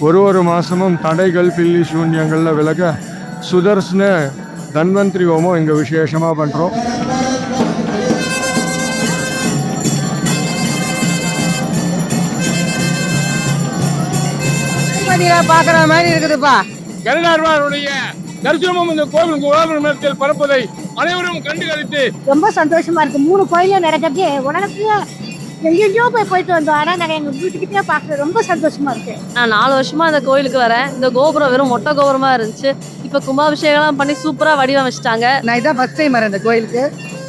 ஒரு ஒரு மாதமும் தடைகள் பில்லி சூன்யங்களில் விலக சுதர்சன தன்வந்திரி ஹோமம் இங்கே விசேஷமாக பண்ணுறோம் பாக்குற மாதிரி இருக்குதுப்பா. கருடாழ்வாருடைய தரிசனமும் இந்த கோவில் கோபுரத்தில் பரப்பதை அனைவரும் கண்டு கழித்து ரொம்ப சந்தோஷமா இருக்கு. மூணு கோயிலும் நடக்கிறது உடனே எங்கெங்கயோ போய் போயிட்டு வந்தோம். ஆனா நாங்க எங்க வீட்டுக்கிட்டே பார்க்க ரொம்ப சந்தோஷமா இருக்கு. நான் நாலு வருஷமா அந்த கோயிலுக்கு வரேன். இந்த கோபுரம் வெறும் மொட்டை கோபுரமா இருந்துச்சு. இப்ப கும்பாபிஷேகம்லாம் பண்ணி சூப்பரா வடிவமைச்சிட்டாங்க. நான் இதான் ஃபர்ஸ்ட் டைம் வரேன் இந்த கோயிலுக்கு.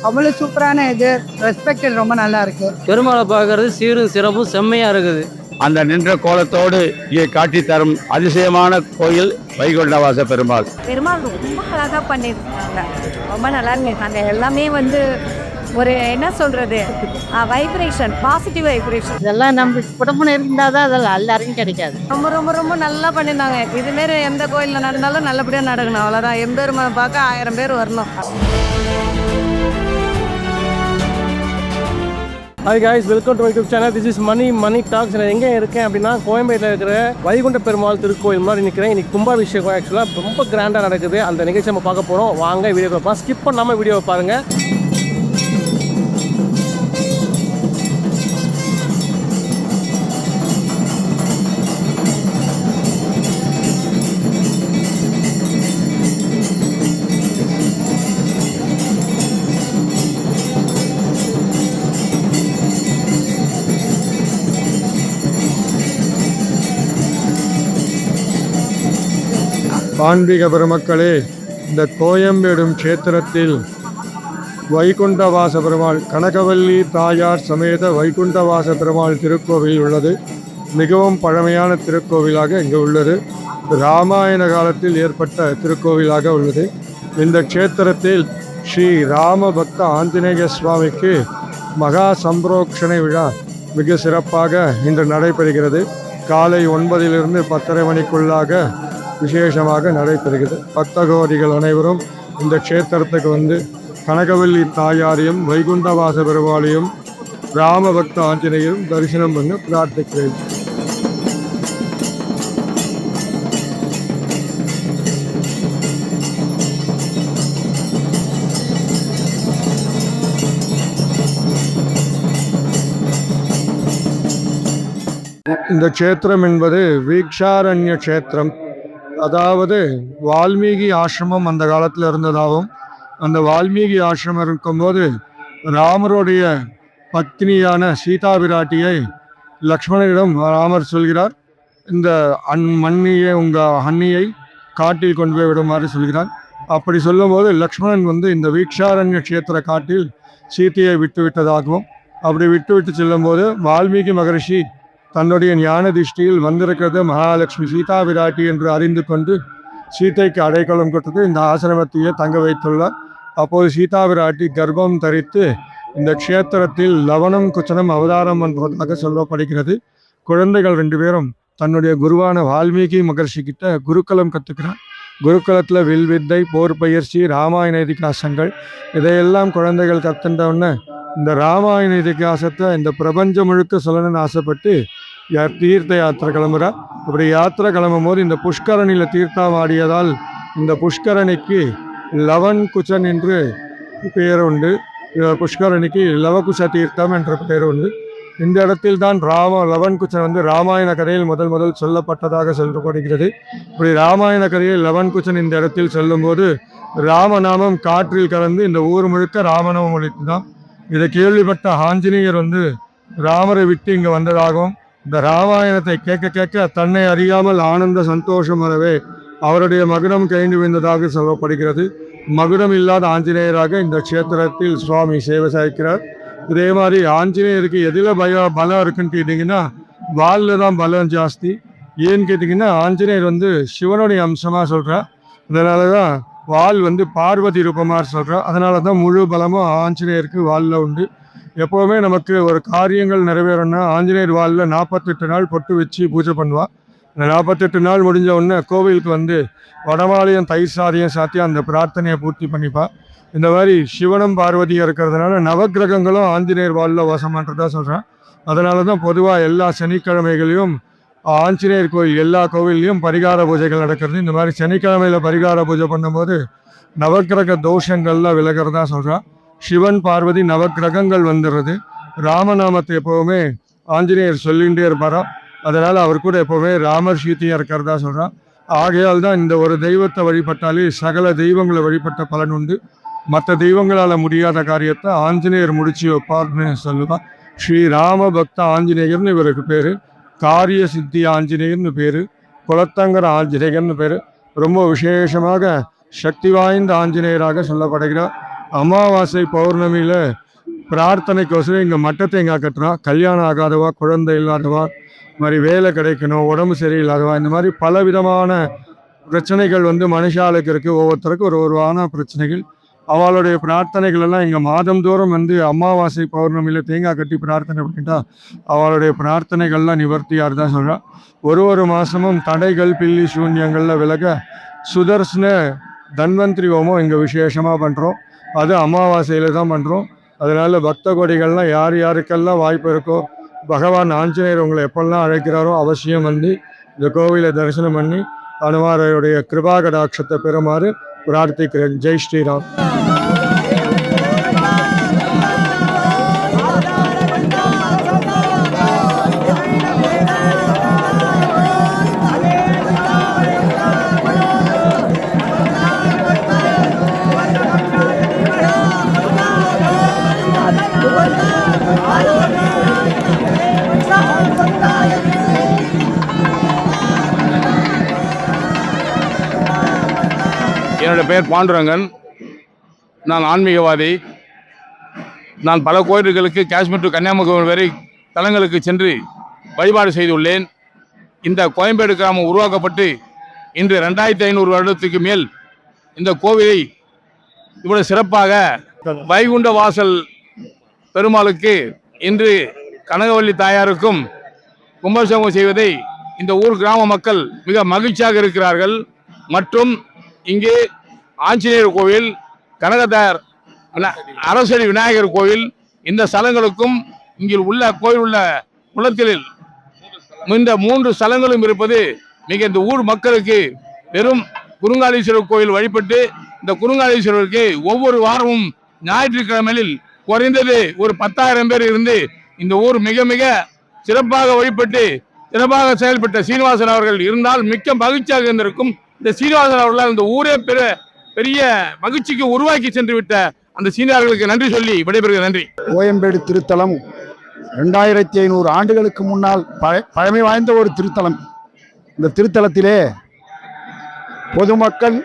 அவ்வளோ சூப்பரான இது. ரெஸ்பெக்டட் ரொம்ப நல்லா இருக்கு. பெருமாளை பார்க்கறது சீரும் சிறப்பும் செம்மையா இருக்குது. அந்த நின்ற கோலத்தோடு இங்கே காட்டி தரும் அதிசயமான கோயில் வைகுண்டவாச பெருமாள். பெருமாள் ரொம்ப அழகாக பண்ணியிருக்காங்க. ரொம்ப நல்லா இருக்கு அந்த எல்லாமே வந்து ஒரு என்ன சொல்றது? வைப்ரேஷன் பாசிட்டிவ் வைப்ரேஷன் இதெல்லாம் நம்ம குடும்பம் இருந்தா தான் அதெல்லாம் எல்லாருக்கும் கிடைக்காது. ரொம்ப ரொம்ப ரொம்ப நல்லா பண்ணியிருந்தாங்க. இதுமாரி எந்த கோயிலில் நடந்தாலும் நல்லபடியாக நடக்கணும். அவ்வளோதான் எம்பெருமானை பார்க்க ஆயிரம் பேர் வரணும். Hi guys welcome to YouTube channel this is Mani Mani talks நான் எங்கே இருக்கேன் அப்படின்னா கோயம்பேட்டில் இருக்கிற வைகுண்ட பெருமாள் திருக்கோயில் மாதிரி நிற்கிறேன் இன்னைக்கு கும்பாபிஷேகம் ஆக்சுவலாக ரொம்ப கிராண்டாக நடக்குது. அந்த நிகழ்ச்சி நம்ம பார்க்க போகிறோம் வாங்க வீடியோ பார்ப்போம் ஸ்கிப் பண்ணாமல் வீடியோ பாருங்கள் ஆன்மீக பெருமக்களே இந்த கோயம்பேடும் க்ஷேத்திரத்தில் வைகுண்டவாச பெருமாள் கனகவல்லி தாயார் சமேத வைகுண்டவாச பெருமாள் திருக்கோவில் உள்ளது. மிகவும் பழமையான திருக்கோவிலாக இங்கு உள்ளது. ராமாயண காலத்தில் ஏற்பட்ட திருக்கோவிலாக உள்ளது. இந்த க்ஷேத்திரத்தில் ஸ்ரீ ராம பக்த ஆஞ்சநேய சுவாமிக்கு மகா சம்பரோக்ஷணை விழா மிக சிறப்பாக இன்று நடைபெறுகிறது. காலை ஒன்பதிலிருந்து பத்தரை மணிக்குள்ளாக விசேஷமாக நடைபெறுகிறது. பக்தகோடிகள் அனைவரும் இந்த க்ஷேத்திரத்துக்கு வந்து கனகவல்லி தாயாரையும் வைகுண்டவாச பெருமாளையும் ராமபக்த ஆஞ்சநேயரும் தரிசனம் பண்ண பிரார்த்திக்கிறேன். இந்த க்ஷேத்திரம் என்பது வீக்ஷாரண்ய க்ஷேத்திரம். அதாவது வால்மீகி ஆசிரமம் அந்த காலத்தில் இருந்ததாகவும் அந்த வால்மீகி ஆசிரமம் இருக்கும்போது ராமருடைய பத்னியான சீதா பிராட்டியை லக்ஷ்மணனிடம் ராமர் சொல்கிறார் இந்த அன் மண்ணியை உங்கள் அண்ணியை காட்டில் கொண்டு போய் விடுமாறு சொல்கிறார். அப்படி சொல்லும்போது லக்ஷ்மணன் வந்து இந்த வீக்ஷாரண்ய க்ஷேத்திர காட்டில் சீதையை விட்டு விட்டதாகவும் அப்படி விட்டு விட்டு செல்லும்போது வால்மீகி மகரிஷி தன்னுடைய ஞான திருஷ்டியில் வந்திருக்கிறது மகாலட்சுமி சீதா விராட்டி என்று அறிந்து கொண்டு சீதைக்கு அடைக்கலம் கொடுத்து இந்த ஆசிரமத்தையே தங்க வைத்துள்ளார். அப்போது சீதா விராட்டி கர்ப்பம் தரித்து இந்த க்ஷேத்திரத்தில் லவணம் குச்சனம் அவதாரம் என்பதாக சொல்லப்படுகிறது. குழந்தைகள் ரெண்டு பேரும் தன்னுடைய குருவான வால்மீகி மகர்ஷி கிட்ட குருகுலம் கற்றுக்கிறார் குருகுலத்தில் வில் வித்தை போர் பயிற்சி ராமாயண இதிகாசங்கள் இதையெல்லாம் குழந்தைகள் கற்றுட்டவுடனே இந்த ராமாயண இதிகாசத்தை இந்த பிரபஞ்சம் முழுக்க சொல்லணும்னு ஆசைப்பட்டு தீர்த்த யாத்திரை கிளம்புறா? அப்படி யாத்திரை கிளம்பும் போது இந்த புஷ்கரணியில் தீர்த்தம் ஆடியதால் இந்த புஷ்கரணிக்கு லவன் குச்சன் என்று பெயர் உண்டு. புஷ்கரணிக்கு லவகுச தீர்த்தம் என்ற பெயர் உண்டு. இந்த இடத்தில் தான் ராம லவன் குச்சன் வந்து ராமாயண கதையில் முதல் முதல் சொல்லப்பட்டதாக சொல்லப்படுகிறது இப்படி ராமாயண கதையில் லவன் குச்சன் இந்த இடத்தில் சொல்லும்போது ராமநாமம் காற்றில் கலந்து இந்த ஊர் முழுக்க ராமநாமம் ஒழித்து தான் இதை கேள்விப்பட்ட ஆஞ்சநேயர் வந்து ராமரை விட்டு இங்கே வந்ததாகவும் இந்த ராமாயணத்தை கேட்க கேட்க தன்னை அறியாமல் ஆனந்த சந்தோஷம் வரவே அவருடைய மகுடம் கைண்டு விழுந்ததாக சொல்லப்படுகிறது. மகுடம் இல்லாத ஆஞ்சநேயராக இந்த க்ஷேத்திரத்தில் சுவாமி சேவை சாய்க்கிறார். இதே மாதிரி ஆஞ்சநேயருக்கு எதில் பய பலம் இருக்குன்னு கேட்டிங்கன்னா வாலில் தான் பலம் ஜாஸ்தி. ஏன்னு கேட்டிங்கன்னா ஆஞ்சநேயர் வந்து சிவனுடைய அம்சமாக சொல்கிறார் அதனால தான் வால் வந்து பார்வதி ரூபமாக சொல்கிறார் அதனால தான் முழு பலமும் ஆஞ்சநேயருக்கு வாலில் உண்டு. எப்போவுமே நமக்கு ஒரு காரியங்கள் நிறைவேறணும்னா ஆஞ்சநேயர் வாலில் நாற்பத்தெட்டு நாள் பொட்டு வச்சு பூஜை பண்ணுவாள் இந்த நாற்பத்தெட்டு நாள் முடிஞ்ச உடனே கோவிலுக்கு வந்து வடமாலயம் தயிர் சாதியம் சாத்தி அந்த பிரார்த்தனையை பூர்த்தி பண்ணிப்பா. இந்த மாதிரி சிவனும் பார்வதியும் இருக்கிறதுனால நவக்கிரகங்களும் ஆஞ்சநேயர் வாலில் வாசம் சொல்கிறேன் அதனால தான் பொதுவாக எல்லா சனிக்கிழமைகளையும் ஆஞ்சநேயர் கோயில் எல்லா கோவில்லையும் பரிகார பூஜைகள் நடக்கிறது. இந்த மாதிரி சனிக்கிழமையில பரிகார பூஜை பண்ணும்போது நவக்கிரக தோஷங்கள்லாம் விலகிறதா சொல்கிறான் சிவன் பார்வதி நவக்கிரகங்கள் வந்துடுறது. ராமநாமத்தை எப்போவுமே ஆஞ்சநேயர் சொல்லிகிட்டே இருப்பாரா? அதனால் அவர் கூட எப்போவுமே ராமர் சீத்தையா இருக்கிறதா சொல்கிறான் ஆகையால் தான் இந்த ஒரு தெய்வத்தை வழிபட்டாலே சகல தெய்வங்களை வழிபட்ட பலன் உண்டு. மற்ற தெய்வங்களால் முடியாத காரியத்தை ஆஞ்சநேயர் முடிச்சு வைப்பார்னு சொல்லுவான். ஸ்ரீ ராமபக்த ஆஞ்சநேயர்னு இவருக்கு பேர். காரிய சித்தி ஆஞ்சநேயர்னு பேர். குலத்தங்கர ஆஞ்சநேயர்னு பேர். ரொம்ப விசேஷமாக சக்தி வாய்ந்த ஆஞ்சநேயராக சொல்லப்படுகிறார். அமாவாசை பௌர்ணமியில் பிரார்த்தனைக்கோசரம் இங்கே மட்டை தேங்காய் கட்டுறோம் கல்யாணம் ஆகாதவா? குழந்தை இல்லாதவா? மாதிரி வேலை கிடைக்கணும் உடம்பு சரியில்லாதவா? இந்த மாதிரி பல விதமான பிரச்சனைகள் வந்து மனுஷாளுக்கு இருக்குது ஒவ்வொருத்தருக்கும் ஒரு ஒருவான பிரச்சனைகள். அவளுடைய பிரார்த்தனைகள் எல்லாம் இங்கே மாதந்தோறும் வந்து அமாவாசை பௌர்ணமியில் தேங்காய் கட்டி பிரார்த்தனை பண்ணிட்டா அவளுடைய பிரார்த்தனைகள்லாம் நிவர்த்தியாக தான் சொல்கிறாள் ஒரு ஒரு மாதமும் தடைகள் பில்லி சூன்யங்களில் விலக சுதர்சன தன்வந்திரி ஹோமம் இங்கே விசேஷமாக பண்ணுறோம் அது அமாவாசையில் தான் பண்ணுறோம் அதனால் பக்த கொடிகள்லாம் யார் யாருக்கெல்லாம் வாய்ப்பு இருக்கோ பகவான் ஆஞ்சநேயர் உங்களை எப்பெல்லாம் அழைக்கிறாரோ அவசியம் வந்து இந்த கோவிலை தரிசனம் பண்ணி அனுமாரையுடைய கிருபாகடாட்சத்தை பெறுமாறு பிரார்த்திக்கிறேன். ஜெய் ஸ்ரீராம். என்னுடைய பெயர் பாண்டுரங்கன். நான் ஆன்மீகவாதி. நான் பல கோயில்களுக்கு காஷ்மீர் டு கன்னியாகுமரி வரை தலங்களுக்கு சென்று வழிபாடு செய்துள்ளேன். இந்த கோயம்பேடு கிராமம் உருவாக்கப்பட்டு இன்று ரெண்டாயிரத்தி ஐநூறு வருடத்துக்கு மேல் இந்த கோவிலை இவ்வளவு சிறப்பாக வைகுண்ட வாசல் பெருமாளுக்கு இன்று கனகவல்லி தாயாருக்கும் கும்பாபிஷேகம் செய்வதை இந்த ஊர் கிராம மக்கள் மிக மகிழ்ச்சியாக இருக்கிறார்கள். மற்றும் இங்கே ஆஞ்சநேயர் கோவில் கனகதார் அரசடி விநாயகர் கோவில் இந்த ஸ்தலங்களுக்கும் இங்கே உள்ள கோயில் உள்ள குளத்தில் இந்த மூன்று ஸ்தலங்களும் இருப்பது மிக இந்த ஊர் மக்களுக்கு வெறும் குருங்காலீஸ்வரர் கோயில் வழிபட்டு இந்த குருங்காலீஸ்வரருக்கு ஒவ்வொரு வாரமும் ஞாயிற்றுக்கிழமையில் குறைந்தது ஒரு பத்தாயிரம் பேர் இருந்து இந்த ஊர் மிக மிக சிறப்பாக வழிபட்டு சிறப்பாக செயல்பட்ட சீனிவாசன் அவர்கள் இருந்தால் மிக்க மகிழ்ச்சியாக இருந்திருக்கும். இந்த சீனிவாசன் அவர்களால் இந்த ஊரே பெற பெரிய மகிழ்ச்சிக்கு உருவாக்கி சென்று விட்ட அந்த சீனியர்களுக்கு நன்றி சொல்லி விடைபெறுகிற நன்றி. கோயம்பேடு திருத்தலம் ரெண்டாயிரத்தி ஐநூறு ஆண்டுகளுக்கு முன்னால் பழ பழமை வாய்ந்த ஒரு திருத்தலம். இந்த திருத்தலத்திலே பொதுமக்கள்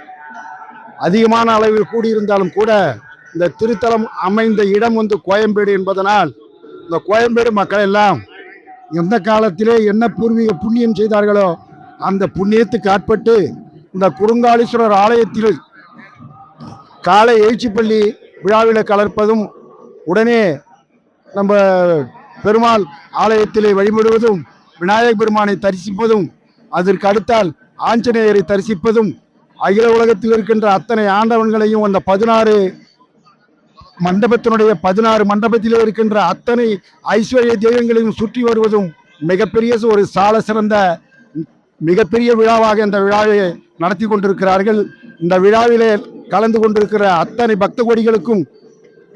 அதிகமான அளவில் கூடியிருந்தாலும் கூட இந்த திருத்தலம் அமைந்த இடம் வந்து கோயம்பேடு என்பதனால் இந்த கோயம்பேடு மக்கள் எல்லாம் எந்த காலத்திலே என்ன பூர்வீக புண்ணியம் செய்தார்களோ அந்த புண்ணியத்துக்கு ஆட்பட்டு இந்த குறுங்காலீஸ்வரர் ஆலயத்தில் காலை எழுச்சிப்பள்ளி விழாவில் கலர்ப்பதும் உடனே நம்ம பெருமாள் ஆலயத்திலே வழிபடுவதும் விநாயகர் பெருமானை தரிசிப்பதும் அதற்கு அடுத்தால் ஆஞ்சநேயரை தரிசிப்பதும் அகில உலகத்தில் இருக்கின்ற அத்தனை ஆண்டவன்களையும் அந்த பதினாறு மண்டபத்தினுடைய பதினாறு மண்டபத்திலே இருக்கின்ற அத்தனை ஐஸ்வர்ய தெய்வங்களையும் சுற்றி வருவதும் மிகப்பெரிய ஒரு சால சிறந்த மிகப்பெரிய விழாவாக இந்த விழாவை நடத்தி கொண்டிருக்கிறார்கள். இந்த விழாவிலே கலந்து கொண்டிருக்கிற அத்தனை பக்த கோடிகளுக்கும்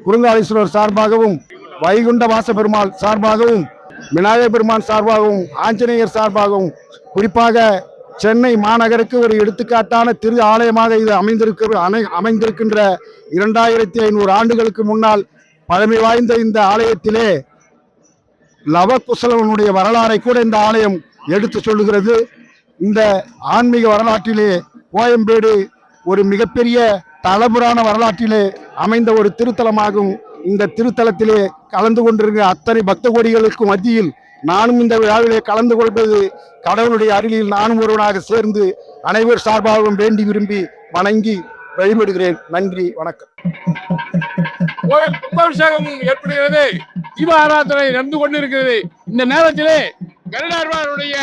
குருங்காலீஸ்வரர் சார்பாகவும் வைகுண்ட வாச பெருமாள் சார்பாகவும் விநாயகர் பெருமான் சார்பாகவும் ஆஞ்சநேயர் சார்பாகவும் குறிப்பாக சென்னை மாநகருக்கு ஒரு எடுத்துக்காட்டான திரு ஆலயமாக இது அமைந்திருக்கிற அமை அமைந்திருக்கின்ற இரண்டாயிரத்தி ஐநூறு ஆண்டுகளுக்கு முன்னால் பழமை வாய்ந்த இந்த ஆலயத்திலே லவகுசலவனுடைய வரலாறை கூட இந்த ஆலயம் எடுத்து சொல்லுகிறது. இந்த ஆன்மீக வரலாற்றிலே கோயம்பேடு ஒரு மிகப்பெரிய தலபுராண வரலாற்றிலே அமைந்த ஒரு திருத்தலமாகும். இந்த திருத்தலத்திலே கலந்து கொண்டிருக்கிற அத்தனை பக்த கோடிகளுக்கும் மத்தியில் நானும் இந்த விழாவிலே கலந்து கொள்வது கடவுளுடைய அருளில் நானும் ஒருவனாக சேர்ந்து அனைவர் சார்பாகவும் வேண்டி விரும்பி வணங்கி வழிபடுகிறேன். நன்றி வணக்கம். கும்பாபிஷேகம் ஏற்படுகிறது. தீப ஆராதனை நடந்து கொண்டிருக்கிறது. இந்த நேரத்திலே கருடாழ்வாருடைய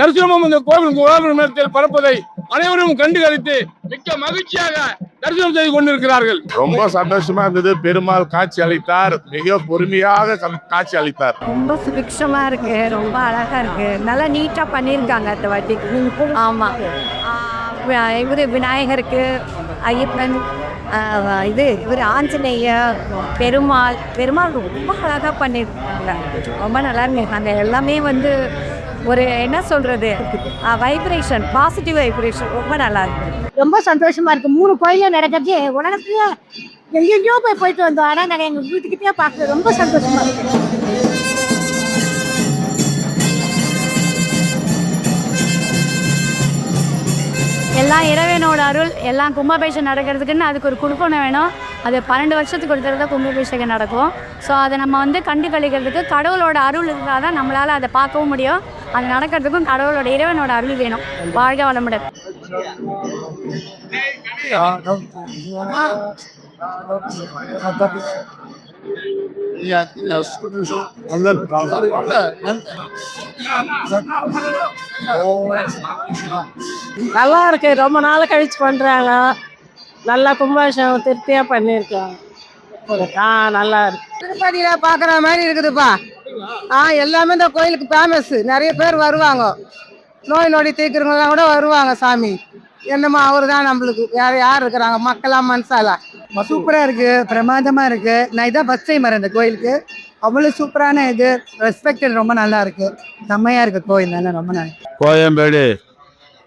நரசிம்மம் இந்த கோவில் நேரத்தில் பரப்பதை அனைவரும் கண்டு கழித்து மிக்க மகிழ்ச்சியாக தரிசனம் செய்து கொண்டிருக்கிறார்கள். ரொம்ப சந்தோஷமா இருந்தது. பெருமாள் காட்சி அளித்தார். மிக பொறுமையாக காட்சி அளித்தார். ரொம்ப சுபிக்ஷமாக இருக்கு. ரொம்ப அழகாக இருக்கு. நல்லா நீட்டாக பண்ணியிருக்காங்க அந்த வாட்டி. ஆமாம் இவர் விநாயகருக்கு ஐயப்பன் இது இவர் ஆஞ்சநேயர் பெருமாள் பெருமாள் ரொம்ப அழகாக பண்ணியிருக்காங்க. ரொம்ப நல்லா இருக்கு அந்த எல்லாமே வந்து ஒரு என்ன சொல்கிறது வைப்ரேஷன் பாசிட்டிவ் வைப்ரேஷன் ரொம்ப நல்லா இருக்கு. ரொம்ப சந்தோஷமா இருக்கு. மூணு கோயிலும் நடக்கிறது உலகத்துல எங்கெங்கேயோ போய் போயிட்டு வந்தோம். ஆனா நாங்க எங்க வீட்டுக்கிட்டே பார்க்க ரொம்ப சந்தோஷமா இருக்கு. எல்லாம் இறைவனோட அருள் எல்லாம் கும்பாபிஷேகம் நடக்கிறதுக்குன்னு அதுக்கு ஒரு குடுப்பணம் வேணும். அது பன்னெண்டு வருஷத்துக்கு ஒரு தடவை தான் கும்பாபிஷேகம் நடக்கும். ஸோ அதை நம்ம வந்து கண்டு கழிக்கிறதுக்கு கடவுளோட அருள் இருந்தால் தான் நம்மளால் அதை பார்க்கவும் முடியும். அது நடக்கிறதுக்கும் கடவுளோட இறைவனோட அருள் வேணும். வாழ்க வளமுடன். நல்லா இருக்கு. ரொம்ப நாள் கழிச்சு பண்றாங்க. நல்லா கும்பாபிஷேகம் திருப்தியா பண்ணியிருக்காங்க ஆ நல்லா இருக்கு. திருப்பதியில பாக்குற மாதிரி இருக்குதுப்பா. ஆ எல்லாமே இந்த கோயிலுக்கு ஃபேமஸ் நிறைய பேர் வருவாங்க. நோய் நொடி தீர்க்கிறவங்களாம் கூட வருவாங்க சாமி. என்னமோ அவர் தான் நம்மளுக்கு. வேற யார் இருக்கிறாங்க? மக்களா மனசாலா சூப்பரா இருக்கு. பிரமாதமா இருக்கு. நான் இதான் ஃபர்ஸ்ட் டைம் வரேன் இந்த கோயிலுக்கு. அவ்வளோ சூப்பரான இது. ரெஸ்பெக்டட் ரொம்ப நல்லா இருக்கு. செம்மையா இருக்கு கோயில். நல்லா ரொம்ப நல்லா. கோயம்பேடு.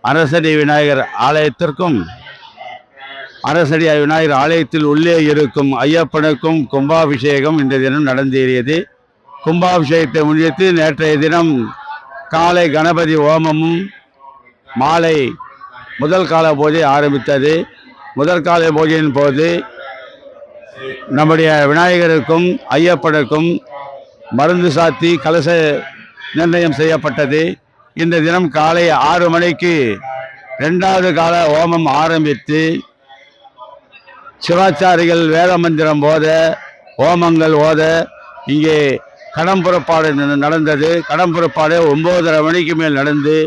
அரசடி விநாயகர் ஆலயத்திற்கும் அரசடி விநாயகர் ஆலயத்தில் உள்ளே இருக்கும் ஐயப்பனுக்கும் கும்பாபிஷேகம் இந்த தினம் நடந்தேறியது. கும்பாபிஷேகத்தை முன்னிட்டு நேற்றைய தினம் காலை கணபதி ஹோமமும் மாலை முதல் கால பூஜை ஆரம்பித்தது. முதல் கால பூஜையின் போது நம்முடைய விநாயகருக்கும் ஐயப்பனுக்கும் மருந்து சாத்தி கலச நிர்ணயம் செய்யப்பட்டது. இந்த தினம் காலை ஆறு மணிக்கு ரெண்டாவது கால ஹோமம் ஆரம்பித்து சிவாச்சாரிகள் வேத மந்திரம் போத ஹோமங்கள் ஓத இங்கே கடம் புறப்பாடு நடந்தது. கடம் புறப்பாடு ஒம்போதரை மணிக்கு மேல் நடந்து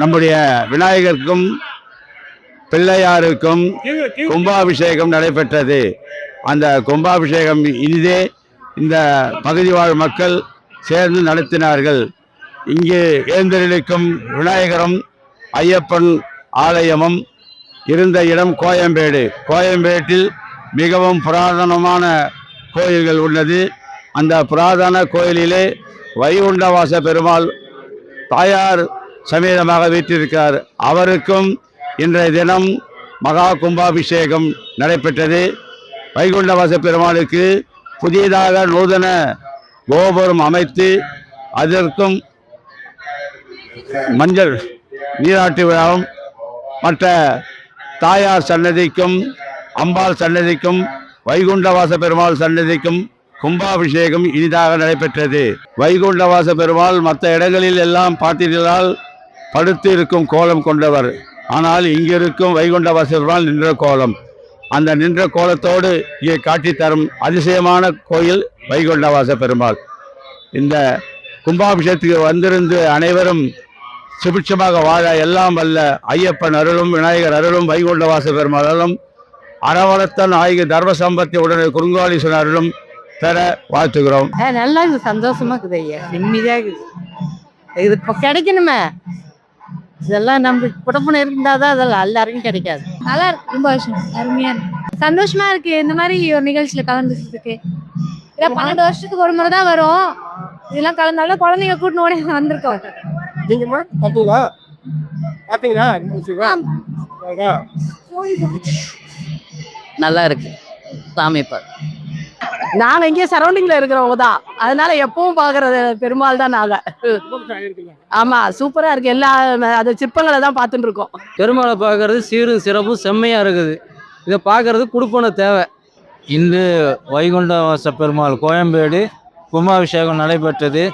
நம்முடைய விநாயகருக்கும் பிள்ளையாருக்கும் கும்பாபிஷேகம் நடைபெற்றது. அந்த கும்பாபிஷேகம் இனிதே இந்த பகுதி வாழ் மக்கள் சேர்ந்து நடத்தினார்கள். இங்கே எழுந்தருளிக்கும் விநாயகரும் ஐயப்பன் ஆலயமும் இருந்த இடம் கோயம்பேடு. கோயம்பேட்டில் மிகவும் புராதனமான கோயில்கள் உள்ளது. அந்த புராதன கோயிலிலே வைகுண்டவாச பெருமாள் தாயார் சமீதமாக வீட்டிருக்கிறார் அவருக்கும் இன்றைய தினம் மகா கும்பாபிஷேகம் நடைபெற்றது. வைகுண்டவாச பெருமாளுக்கு புதியதாக நூதன கோபுரம் அமைத்து அதற்கும் மஞ்சள் நீராட்டு விழாவும் மற்ற தாயார் சன்னதிக்கும் அம்பாள் சன்னதிக்கும் வைகுண்டவாச பெருமாள் சன்னதிக்கும் கும்பாபிஷேகம் இனிதாக நடைபெற்றது. வைகுண்டவாச பெருமாள் மற்ற இடங்களில் எல்லாம் பார்த்தீர்களால் படுத்து இருக்கும் கோலம் கொண்டவர். ஆனால் இங்கிருக்கும் வைகுண்டவாச பெருமாள் நின்ற கோலம். அந்த நின்ற கோலத்தோடு இங்கே காட்டி தரும் அதிசயமான கோயில் வைகுண்டவாச பெருமாள். இந்த கும்பாபிஷேகத்துக்கு வந்திருந்து அனைவரும் சுபிட்சமாக வாழ எல்லாம் வல்ல ஐயப்பன் அருளும் விநாயகர் அருளும் வைகுண்டவாச பெருமாள் அருளும் அறவளத்தன் ஆகிய தர்ம சம்பத்தி உடனே குறுங்காலீஸ்வரர் அருளும் பெற வாழ்த்துகிறோம். நல்லா இருக்குது. சந்தோஷமா இருக்குது ஐயா. நிம்மதியாக இருக்குது. இது இப்போ கிடைக்கணுமே. இதெல்லாம் நம்ம குடும்பம் இருந்தால் தான் அதெல்லாம் எல்லாருக்கும் கிடைக்காது. நல்லா இருக்கு. ரொம்ப வருஷம். அருமையா இருக்கு. சந்தோஷமா இருக்கு. இந்த மாதிரி ஒரு நிகழ்ச்சியில கலந்துக்கிறதுக்கு. இதை பன்னெண்டு வருஷத்துக்கு ஒரு முறை தான் வரும். இதெல்லாம் கலந்தாலும் குழந்தைங்க கூட்டினு ஓடி வந்திருக்கோம். நீங்கம்மா பார்த்தீங்களா பார்த்தீங்களா நல்லா இருக்கு சாமி நாங்கள் இங்கே சரௌண்டிங்கில் இருக்கிறவங்க தான். அதனால எப்பவும் பார்க்குறது பெருமாள் தான் நாங்கள் ஆமாம் சூப்பராக இருக்கு. எல்லா அது சிற்பங்களை தான் பார்த்துட்டு இருக்கோம். பெருமாளை பார்க்கறது சீரும் சிறப்பும் செம்மையாக இருக்குது. இதை பார்க்கறது குடுப்பன தேவை. இன்று வைகுண்டவாச பெருமாள் கோயம்பேடு கும்பாபிஷேகம் நடைபெற்றது.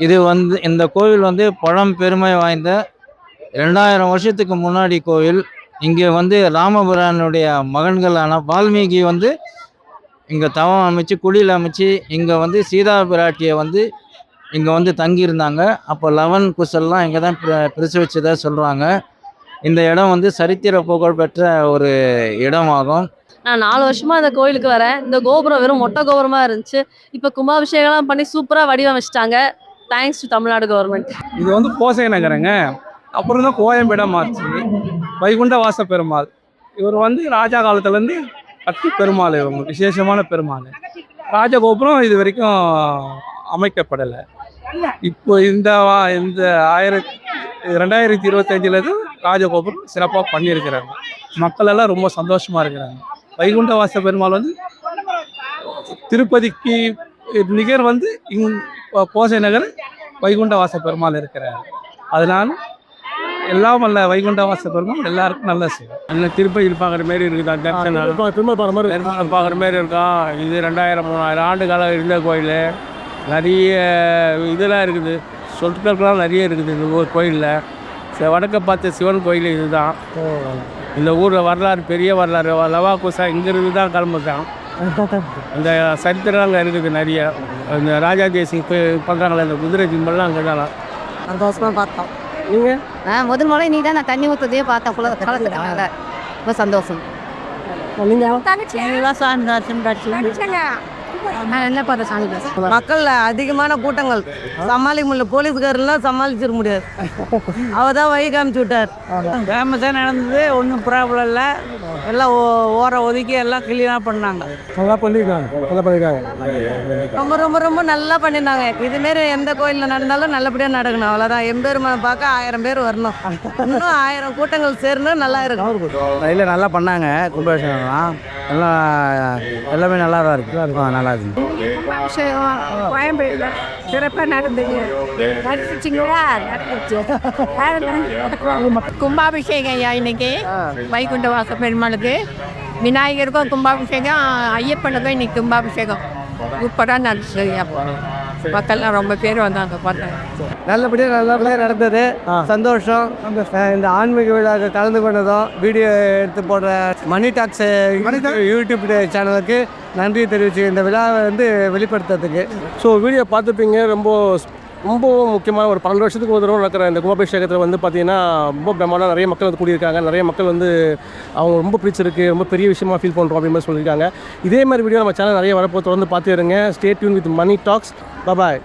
இது வந்து இந்த கோவில் வந்து பழம் பெருமை வாய்ந்த ரெண்டாயிரம் வருஷத்துக்கு முன்னாடி கோவில். இங்கே வந்து ராமபுரானுடைய மகன்களான வால்மீகி வந்து இங்கே தவம் அமைச்சு குடியில் அமைச்சு இங்கே வந்து சீதா பிராட்டியை வந்து இங்கே வந்து தங்கியிருந்தாங்க. அப்போ லவன் குசல்லாம் இங்கே தான் பிர- பிரசவிச்சதா சொல்கிறாங்க இந்த இடம் வந்து சரித்திர புகழ்பெற்ற ஒரு இடமாகும். நான் நாலு வருஷமா இந்த கோயிலுக்கு வரேன். இந்த கோபுரம் வெறும் மொட்டை கோபுரமா இருந்துச்சு. இப்போ கும்பாபிஷேகம்லாம் பண்ணி சூப்பராக வடிவமைச்சிட்டாங்க. தேங்க்ஸ் டு தமிழ்நாடு கவர்மெண்ட் இது வந்து கோசை நகரங்க. அப்புறம் தான் கோயம்பேடம் மாறுச்சு வைகுண்ட வாச பெருமாள் இவர் வந்து ராஜா காலத்துலேருந்து கட்டி பெருமாள் இவங்க விசேஷமான பெருமாள். ராஜகோபுரம் இது வரைக்கும் அமைக்கப்படலை. இப்போ இந்த வா- இந்த ஆயிரத்தி ரெண்டாயிரத்தி இருபத்தஞ்சிலேருந்து ராஜகோபுரம் சிறப்பாக பண்ணியிருக்கிறாங்க. மக்கள் எல்லாம் ரொம்ப சந்தோஷமாக இருக்கிறாங்க. வைகுண்ட வாச பெருமாள் வந்து திருப்பதிக்கு நிகர் வந்து இங் கோசை நகர் வைகுண்ட வாச பெருமாள் இருக்கிறார். அதனால எல்லாம் வல்ல வைகுண்ட வாச பெருமாள் எல்லாருக்கும் நல்ல செய்யும் நல்ல திருப்பதியில் பார்க்குற மாதிரி இருக்குது? தரிசனம்? திரும்ப பார்க்குற மாதிரி பார்க்குற மாதிரி இருக்கும் இது ரெண்டாயிரம் மூணாயிரம் ஆண்டு காலம் இருந்த கோயில். நிறைய இதெல்லாம் இருக்குது. சொற்கள்லாம் நிறைய இருக்குது இந்த ஊர் கோயிலில். வடக்க பார்த்த சிவன் கோயில் இதுதான். இந்த ஊரில் வரலாறு பெரிய வரலாறு லவா குசா இங்கிருந்து தான் கிளம்புதான். அந்த சரித்திரம் அங்கே இருக்குது நிறைய. இந்த ராஜா தேசிங் பண்ணுறாங்களே இந்த குதிரை ஜிம்பெல்லாம் அங்கே தான் சந்தோஷமா பார்த்தோம். நீங்கள் நான் முதல் முறை நீ தான் நான் தண்ணி ஊற்றுறதே பார்த்தேன் குள கலந்துட்டாங்க ரொம்ப சந்தோஷம். பார்த்தேன் சாமி மக்கள் அதிகமான கூட்டங்கள். சமாளிக்க முடியல. போலீஸ்காரெல்லாம் சமாளிச்சிட முடியாது. அவர் தான் வழி காமிச்சு விட்டார். ஃபேமஸாக நடந்தது. ஒன்றும் ப்ராப்ளம் இல்லை. எல்லாம் ஓ- ஓர ஒதுக்கி எல்லாம் கிளீனாக பண்ணாங்க. நல்லா பண்ணியிருக்காங்க நல்லா பண்ணியிருக்காங்க ரொம்ப ரொம்ப ரொம்ப நல்லா பண்ணியிருந்தாங்க இதுமாரி எந்த கோயிலில் நடந்தாலும் நல்லபடியாக நடக்கணும். அவ்வளோதான் எம்பெருமானை பார்க்க ஆயிரம் பேர் வரணும். இன்னும் ஆயிரம் கூட்டங்கள் சேரணும். நல்லா இருக்கும் இல்லை நல்லா பண்ணாங்க. கும்பாபிஷேகம்லாம். எல்லாம் எல்லாமே நல்லா தான் இருக்கு நல்லா இருக்கு. கோயம்பேடு சிறப்பாக நடந்தது. நடிச்சிங்களா கும்பாபிஷேகம் ஐயா இன்னைக்கு. வைகுண்ட வாச பெருமாளுக்கு. விநாயகருக்கும் கும்பாபிஷேகம் ஐயப்பனுக்கும் இன்னைக்கு கும்பாபிஷேகம். சூப்பராக நடந்துச்சு ஐயா. மக்கள்லாம் ரொம்ப பேர் வந்தாங்க பார்த்தேன் நல்லபடியாக நல்லபடியாக நடந்தது. சந்தோஷம். இந்த ஆன்மீக விழாவில் கலந்து கொண்டதும் வீடியோ எடுத்து போடுற மணி டாக்ஸ் யூடியூப் சேனலுக்கு நன்றி தெரிவிச்சு இந்த விழாவை வந்து வெளிப்படுத்துறதுக்கு. So video பார்த்துப்பீங்க. ரொம்ப ரொம்ப முக்கியமான ஒரு பன்னெண்டு வருஷத்துக்கு ஒரு தடவை நடக்கிற இந்த கும்பாபிஷேகத்தில் வந்து பார்த்தீங்கன்னா ரொம்ப பிரமாண்டம் நிறைய மக்கள் வந்து கூடியிருக்காங்க. நிறைய மக்கள் வந்து அவங்க ரொம்ப பிடிச்சிருக்கு ரொம்ப பெரிய விஷயமா ஃபீல் பண்ணுறோம் அப்படின்னு சொல்லியிருக்காங்க. இதே மாதிரி வீடியோ நம்ம சேனல் நிறைய வரப்போ தொடர்ந்து பார்த்துருங்க stay tune with Mani talks bye bye